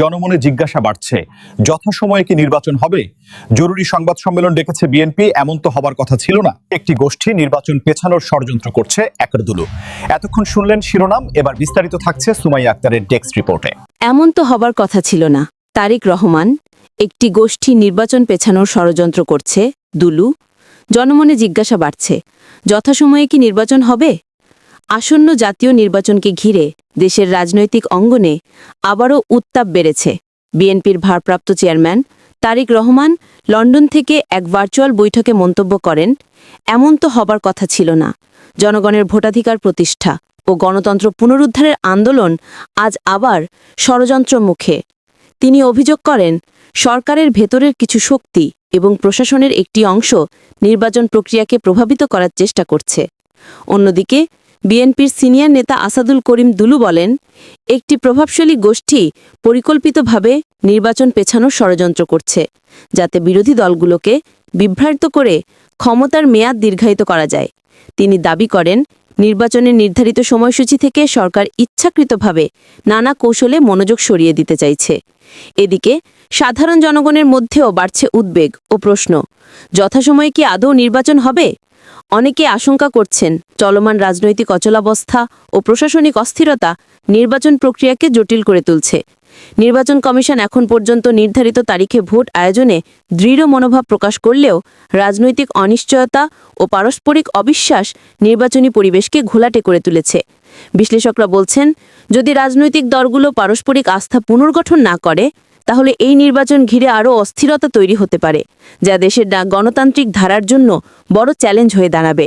জনমনে জিজ্ঞাসা বাড়ছে। যথাসময়ে কি নির্বাচন হবে? জরুরি সংবাদ সম্মেলন ডেকেছে বিএনপি, এমন তো হবার কথা ছিল না। একটি গোষ্ঠী নির্বাচন পেছানোর ষড়যন্ত্র করছে একরদুলু। এতক্ষণ শুনলেন শিরোনাম, এবার বিস্তারিত থাকছে সুমাইয়া আক্তারের ডেস্ক রিপোর্টে। এমন তো হবার কথা ছিল না। তারিক রহমান, একটি গোষ্ঠী নির্বাচন পেছানোর ষড়যন্ত্র করছে, দুলু। জনমনে জিজ্ঞাসা বাড়ছে, যথাসময়ে কি নির্বাচন হবে? আসন্ন জাতীয় নির্বাচনকে ঘিরে দেশের রাজনৈতিক অঙ্গনে আবারও উত্তাপ বেড়েছে। বিএনপির ভারপ্রাপ্ত চেয়ারম্যান তারিক রহমান লন্ডন থেকে এক ভার্চুয়াল বৈঠকে মন্তব্য করেন, এমন তো হবার কথা ছিল না। জনগণের ভোটাধিকার প্রতিষ্ঠা ও গণতন্ত্র পুনরুদ্ধারের আন্দোলন আজ আবার ষড়যন্ত্র মুখে তিনি অভিযোগ করেন, সরকারের ভেতরের কিছু শক্তি এবং প্রশাসনের একটি অংশ নির্বাচন প্রক্রিয়াকে প্রভাবিত করার চেষ্টা করছে। অন্যদিকে বিএনপির সিনিয়র নেতা আসাদুল করিম দুলু বলেন, একটি প্রভাবশালী গোষ্ঠী পরিকল্পিতভাবে নির্বাচন পেছানোর ষড়যন্ত্র করছে, যাতে বিরোধী দলগুলোকে বিভ্রান্ত করে ক্ষমতার মেয়াদ দীর্ঘায়িত করা যায়। তিনি দাবি করেন, নির্বাচনের নির্ধারিত সময়সূচি থেকে সরকার ইচ্ছাকৃতভাবে নানা কৌশলে মনোযোগ সরিয়ে দিতে চাইছে। এদিকে, সাধারণ জনগণের মধ্যেও বাড়ছে উদ্বেগ ও প্রশ্ন, যথাসময়ে কি আদৌ নির্বাচন হবে? অনেকে আশঙ্কা করছেন চলমান রাজনৈতিক অচলাবস্থা ও প্রশাসনিক অস্থিরতা নির্বাচন প্রক্রিয়াকে জটিল করে তুলছে। নির্বাচন কমিশন এখন পর্যন্ত নির্ধারিত তারিখে ভোট আয়োজনে দৃঢ় মনোভাব প্রকাশ করলেও রাজনৈতিক অনিশ্চয়তা ও পারস্পরিক অবিশ্বাস নির্বাচনী পরিবেশকে ঘোলাটে করে তুলেছে। বিশ্লেষকরা বলছেন, যদি রাজনৈতিক দলগুলো পারস্পরিক আস্থা পুনর্গঠন না করে তাহলে এই নির্বাচন ঘিরে আরও অস্থিরতা তৈরি হতে পারে, যা দেশের গণতান্ত্রিক ধারার জন্য বড় চ্যালেঞ্জ হয়ে দাঁড়াবে।